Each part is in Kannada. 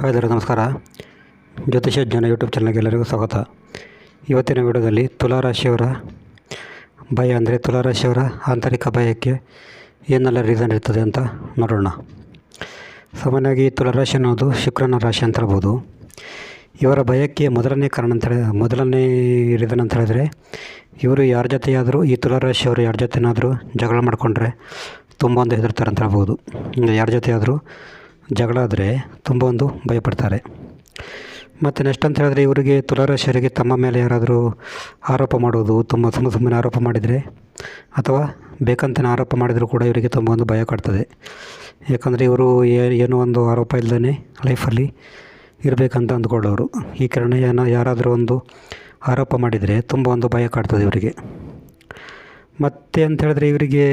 ಹಾಯ್ದರೆ ನಮಸ್ಕಾರ. ಜ್ಯೋತಿಷ ಜ್ಞಾನ ಯೂಟ್ಯೂಬ್ ಚಾನಲ್ಗೆ ಎಲ್ಲರಿಗೂ ಸ್ವಾಗತ. ಇವತ್ತಿನ ವಿಡಿಯೋದಲ್ಲಿ ತುಲಾರಾಶಿಯವರ ಭಯ ಅಂದರೆ ತುಲಾರಾಶಿಯವರ ಆಂತರಿಕ ಭಯಕ್ಕೆ ಏನೆಲ್ಲ ರೀಸನ್ ಇರ್ತದೆ ಅಂತ ನೋಡೋಣ. ಸಾಮಾನ್ಯವಾಗಿ ತುಲಾರಾಶಿ ಅನ್ನೋದು ಶುಕ್ರನ ರಾಶಿ ಅಂತ ಹೇಳ್ಬೋದು. ಇವರ ಭಯಕ್ಕೆ ಮೊದಲನೇ ಕಾರಣ ಅಂತ ಹೇಳಿ ಮೊದಲನೇ ರೀಸನ್ ಅಂತ ಹೇಳಿದರೆ, ಇವರು ಯಾರ ಜೊತೆಯಾದರೂ, ಈ ತುಲಾರಾಶಿಯವರು ಯಾರ ಜೊತೆನಾದರೂ ಜಗಳ ಮಾಡಿಕೊಂಡ್ರೆ ತುಂಬ ಒಂದು ಹೆದರ್ತಾರೆ ಅಂತ ಹೇಳ್ಬೋದು. ಯಾರ ಜೊತೆಯಾದರೂ ಜಗಳ ಆದರೆ ತುಂಬ ಒಂದು ಭಯಪಡ್ತಾರೆ. ಮತ್ತು ನೆಕ್ಸ್ಟ್ ಅಂತ ಹೇಳಿದ್ರೆ ಇವರಿಗೆ ತುಲಾರಾಶಿಯವರಿಗೆ ತಮ್ಮ ಮೇಲೆ ಯಾರಾದರೂ ಆರೋಪ ಮಾಡೋದು, ತುಂಬ ಸುಮ್ಮ ಸುಮ್ಮನೆ ಆರೋಪ ಮಾಡಿದರೆ ಅಥವಾ ಬೇಕಂತನೇ ಆರೋಪ ಮಾಡಿದರೂ ಕೂಡ ಇವರಿಗೆ ತುಂಬ ಒಂದು ಭಯ ಕಾಡ್ತದೆ. ಯಾಕಂದರೆ ಇವರು ಏನೋ ಒಂದು ಆರೋಪ ಇಲ್ಲದೇ ಲೈಫಲ್ಲಿ ಇರಬೇಕಂತ ಅಂದ್ಕೊಳ್ಳೋರು. ಈ ಕಾರಣ ಏನೋ, ಯಾರಾದರೂ ಒಂದು ಆರೋಪ ಮಾಡಿದರೆ ತುಂಬ ಒಂದು ಭಯ ಕಾಡ್ತದೆ ಇವರಿಗೆ. ಮತ್ತು ಅಂತ ಹೇಳಿದ್ರೆ ಇವರಿಗೆ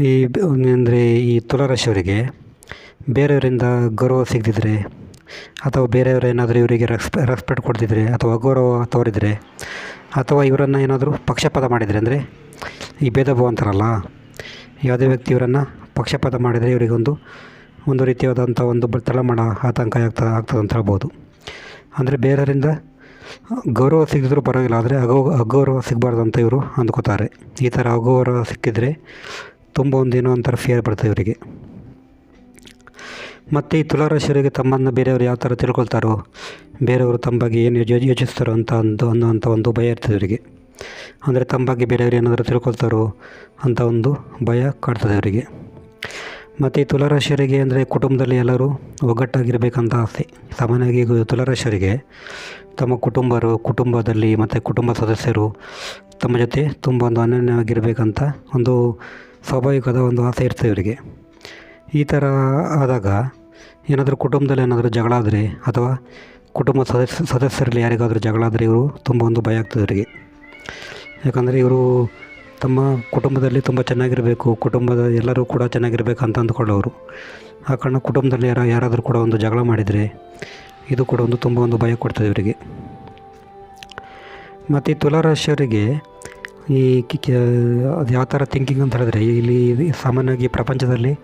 ಈ ಅಂದರೆ ಈ ತುಲಾರಾಶಿಯವರಿಗೆ ಬೇರೆಯವರಿಂದ ಗೌರವ ಸಿಗದಿದ್ರೆ ಅಥವಾ ಬೇರೆಯವರು ಏನಾದರೂ ಇವರಿಗೆ ರೆಸ್ಪೆ ರೆಸ್ಪೆಕ್ಟ್ ಕೊಡ್ತಿದ್ರೆ ಅಥವಾ ಅಗೌರವ ತೋರಿದರೆ ಅಥವಾ ಇವರನ್ನು ಏನಾದರೂ ಪಕ್ಷಪಾತ ಮಾಡಿದರೆ ಅಂದರೆ ಈ ಭೇದ ಭಾವ ಅಂತಾರಲ್ಲ, ಯಾವುದೇ ವ್ಯಕ್ತಿ ಇವರನ್ನು ಪಕ್ಷಪಾತ ಮಾಡಿದರೆ ಇವರಿಗೊಂದು ಒಂದು ರೀತಿಯಾದಂಥ ಒಂದು ತಳಮಣ ಆತಂಕ ಆಗ್ತಾ, ಆಗ್ತದೆ ಅಂತ ಹೇಳ್ಬೋದು. ಅಂದರೆ ಬೇರೆಯವರಿಂದ ಗೌರವ ಸಿಗದಿದ್ರೂ ಪರವಾಗಿಲ್ಲ, ಆದರೆ ಅಗೌ, ಅಗೌರವ ಸಿಗಬಾರ್ದು ಅಂತ ಇವರು ಅಂದ್ಕೋತಾರೆ. ಈ ಥರ ಅಗೌರವ ಸಿಕ್ಕಿದರೆ ತುಂಬ ಒಂದೇನೋ ಒಂಥರ ಫಿಯರ್ ಬರ್ತದೆ ಇವರಿಗೆ. ಮತ್ತು ಈ ತುಲಾರಾಶಿಯವರಿಗೆ ತಮ್ಮನ್ನು ಬೇರೆಯವರು ಯಾವ ಥರ ತಿಳ್ಕೊಳ್ತಾರೋ, ಬೇರೆಯವರು ತಮ್ಮ ಬಗ್ಗೆ ಏನು ಯೋಚಿಸ್ತಾರೋ ಅಂತ ಒಂದು ಅನ್ನೋವಂಥ ಒಂದು ಭಯ ಇರ್ತದೆ ಅವರಿಗೆ. ಅಂದರೆ ತಮ್ಮ ಬಗ್ಗೆ ಬೇರೆಯವರು ಏನಾದರೂ ತಿಳ್ಕೊಳ್ತಾರೋ ಅಂತ ಒಂದು ಭಯ ಕಾಡ್ತದೆ ಅವರಿಗೆ. ಮತ್ತು ಈ ತುಲಾರಾಶಿಯವರಿಗೆ ಅಂದರೆ ಕುಟುಂಬದಲ್ಲಿ ಎಲ್ಲರೂ ಒಗ್ಗಟ್ಟಾಗಿರಬೇಕಂತ ಆಸೆ. ಸಾಮಾನ್ಯವಾಗಿ ತುಲಾರಾಶಿಯರಿಗೆ ತಮ್ಮ ಕುಟುಂಬರು, ಕುಟುಂಬದಲ್ಲಿ ಮತ್ತು ಕುಟುಂಬ ಸದಸ್ಯರು ತಮ್ಮ ಜೊತೆ ತುಂಬ ಒಂದು ಅನನ್ಯವಾಗಿರಬೇಕಂತ ಒಂದು ಸ್ವಾಭಾವಿಕದ ಒಂದು ಆಸೆ ಇರ್ತದೆ ಇವರಿಗೆ ಈ ಥರ ಆದಾಗ ಏನಾದರೂ ಕುಟುಂಬದಲ್ಲಿ ಏನಾದರೂ ಜಗಳ ಆದರೆ ಅಥವಾ ಕುಟುಂಬ ಸದಸ್ಯ ಸದಸ್ಯರಲ್ಲಿ ಯಾರಿಗಾದರೂ ಜಗಳ ಆದರೆ ಇವರು ತುಂಬ ಒಂದು ಭಯ ಆಗ್ತದೆ ಇವರಿಗೆ ಯಾಕಂದರೆ ಇವರು ತಮ್ಮ ಕುಟುಂಬದಲ್ಲಿ ತುಂಬ ಚೆನ್ನಾಗಿರಬೇಕು, ಕುಟುಂಬದ ಎಲ್ಲರೂ ಕೂಡ ಚೆನ್ನಾಗಿರಬೇಕು ಅಂತ ಅಂದ್ಕೊಳ್ಳೋರು. ಆ ಕಾರಣ ಕುಟುಂಬದಲ್ಲಿ ಯಾರ ಯಾರಾದರೂ ಕೂಡ ಒಂದು ಜಗಳ ಮಾಡಿದರೆ ಇದು ಕೂಡ ಒಂದು ತುಂಬ ಒಂದು ಭಯ ಕೊಡ್ತದೆ ಇವರಿಗೆ ಮತ್ತು ಈ ತುಲಾರಾಶಿಯವರಿಗೆ ಈ ಅದು ಯಾವ ಥರ ಥಿಂಕಿಂಗ್ ಅಂತ ಹೇಳಿದ್ರೆ, ಇಲ್ಲಿ ಸಾಮಾನ್ಯವಾಗಿ ಪ್ರಪಂಚದಲ್ಲಿ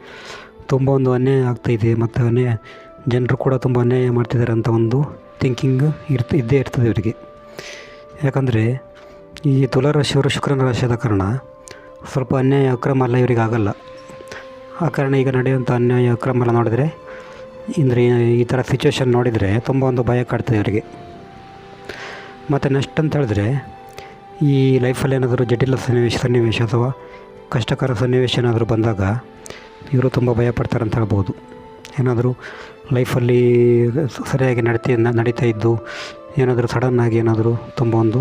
ತುಂಬ ಒಂದು ಅನ್ಯಾಯ ಆಗ್ತಾಯಿದೆ ಮತ್ತು ಅನ್ಯಾಯ ಜನರು ಕೂಡ ತುಂಬ ಅನ್ಯಾಯ ಮಾಡ್ತಿದ್ದಾರೆ ಅಂತ ಒಂದು ಥಿಂಕಿಂಗ್ ಇರ್ತ, ಇದ್ದೇ ಇರ್ತದೆ ಇವರಿಗೆ ಯಾಕಂದರೆ ಈ ತುಲಾರಾಶಿಯವರು ಶುಕ್ರನ ರಾಶಿಯಾದ ಕಾರಣ ಸ್ವಲ್ಪ ಅನ್ಯಾಯ ಅಕ್ರಮ ಎಲ್ಲ ಇವರಿಗೆ ಆಗಲ್ಲ. ಆ ಕಾರಣ ಈಗ ನಡೆಯುವಂಥ ಅನ್ಯಾಯ ಅಕ್ರಮ ಎಲ್ಲ ನೋಡಿದರೆ ಅಂದರೆ ಈ ಥರ ಸಿಚುವೇಶನ್ ನೋಡಿದರೆ ತುಂಬ ಒಂದು ಭಯ ಕಾಡ್ತದೆ ಇವರಿಗೆ ಮತ್ತು ನೆಕ್ಸ್ಟ್ ಅಂತ ಹೇಳಿದ್ರೆ, ಈ ಲೈಫಲ್ಲಿ ಏನಾದರೂ ಜಟಿಲ ಸನ್ನಿವೇಶ ಸನ್ನಿವೇಶ ಅಥವಾ ಕಷ್ಟಕರ ಸನ್ನಿವೇಶ ಏನಾದರೂ ಬಂದಾಗ ಇವರು ತುಂಬ ಭಯಪಡ್ತಾರೆ ಅಂತ ಹೇಳ್ಬೋದು. ಏನಾದರೂ ಲೈಫಲ್ಲಿ ಸರಿಯಾಗಿ ನಡೀತಿ ನಡೀತಾ ಇದ್ದು, ಏನಾದರೂ ಸಡನ್ನಾಗಿ ಏನಾದರೂ ತುಂಬ ಒಂದು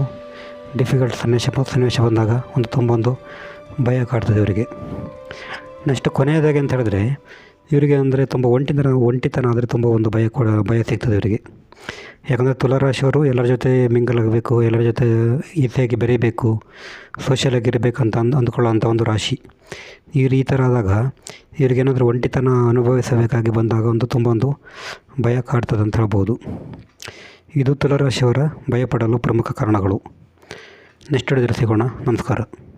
ಡಿಫಿಕಲ್ಟ್ ಸನ್ನಿವೇಶ ಸನ್ನಿವೇಶ ಬಂದಾಗ ಒಂದು ತುಂಬ ಒಂದು ಭಯ ಕಾಡ್ತದೆ ಇವರಿಗೆ ನೆಕ್ಸ್ಟ್ ಕೊನೆಯದಾಗಿ ಅಂತ ಹೇಳಿದ್ರೆ ಇವರಿಗೆ ಅಂದರೆ ತುಂಬ ಒಂಟಿತನ ಒಂಟಿತನ ಆದರೆ ತುಂಬ ಒಂದು ಭಯ ಕೂಡ ಭಯ ಸಿಗ್ತದೆ ಇವರಿಗೆ. ಯಾಕಂದರೆ ತುಲಾರಾಶಿಯವರು ಎಲ್ಲರ ಜೊತೆ ಮಿಂಗಲ್ ಆಗಬೇಕು ಎಲ್ಲರ ಜೊತೆ ಈಸಿಯಾಗಿ ಬೆರೀಬೇಕು ಸೋಷಿಯಲ್ ಅಂತ ಅಂದು, ಅಂದ್ಕೊಳ್ಳೋವಂಥ ಒಂದು ರಾಶಿ. ಇವ್ರು ಈ ಥರ ಆದಾಗ ಇವ್ರಿಗೇನಾದರೂ ಒಂಟಿತನ ಅನುಭವಿಸಬೇಕಾಗಿ ಬಂದಾಗ ಒಂದು ತುಂಬ ಒಂದು ಭಯ ಕಾಡ್ತದೆ ಅಂತ ಹೇಳ್ಬೋದು. ಇದು ತುಲಾರಾಶಿಯವರ ಭಯಪಡಲು ಪ್ರಮುಖ ಕಾರಣಗಳು. ನೆಕ್ಸ್ಟ್ ಹಿಡಿದ್ರೆ ಸಿಗೋಣ. ನಮಸ್ಕಾರ.